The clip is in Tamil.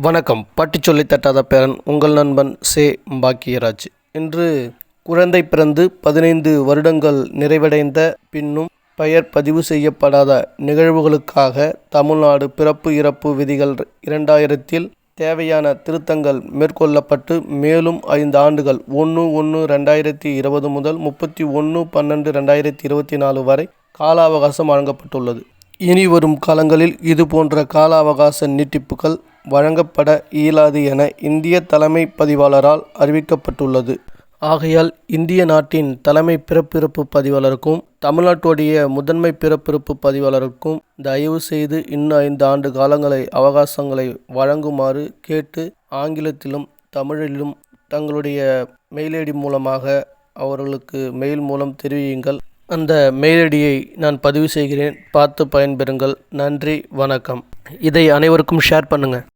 வணக்கம். பாட்டி சொல்லி தட்டாத பேரன் உங்கள் நண்பன் சே. பாக்கியராஜ். இன்று குழந்தை பிறந்து பதினைந்து வருடங்கள் நிறைவடைந்த பின்னும் பெயர் பதிவு செய்யப்படாத நிகழ்வுகளுக்காக தமிழ்நாடு பிறப்பு இறப்பு விதிகள் இரண்டாயிரத்தில் தேவையான திருத்தங்கள் மேற்கொள்ளப்பட்டு மேலும் ஐந்து ஆண்டுகள் ஒன்று ஒன்று ரெண்டாயிரத்தி இருபது முதல் முப்பத்தி ஒன்று பன்னெண்டு ரெண்டாயிரத்தி இருபத்தி நாலு வரை கால அவகாசம் வழங்கப்பட்டுள்ளது. இனி வரும் காலங்களில் இது போன்ற கால அவகாச நீட்டிப்புகள் வழங்கப்பட இயலாது என இந்திய தலைமை பதிவாளரால் அறிவிக்கப்பட்டுள்ளது. ஆகையால் இந்திய நாட்டின் தலைமை பிறப்பிறப்பு பதிவாளருக்கும் தமிழ்நாட்டுடைய முதன்மை பிறப்பிறப்பு பதிவாளருக்கும் தயவு செய்து இன்னும் ஐந்து ஆண்டு காலங்களை அவகாசங்களை வழங்குமாறு கேட்டு ஆங்கிலத்திலும் தமிழிலும் தங்களுடைய மெயில் ஐடி மூலமாக அவர்களுக்கு மெயில் மூலம் தெரிவியுங்கள். அந்த மெயில் ஐடியை நான் பதிவு செய்கிறேன். பார்த்து பயன்பெறுங்கள். நன்றி. வணக்கம். இதை அனைவருக்கும் ஷேர் பண்ணுங்கள்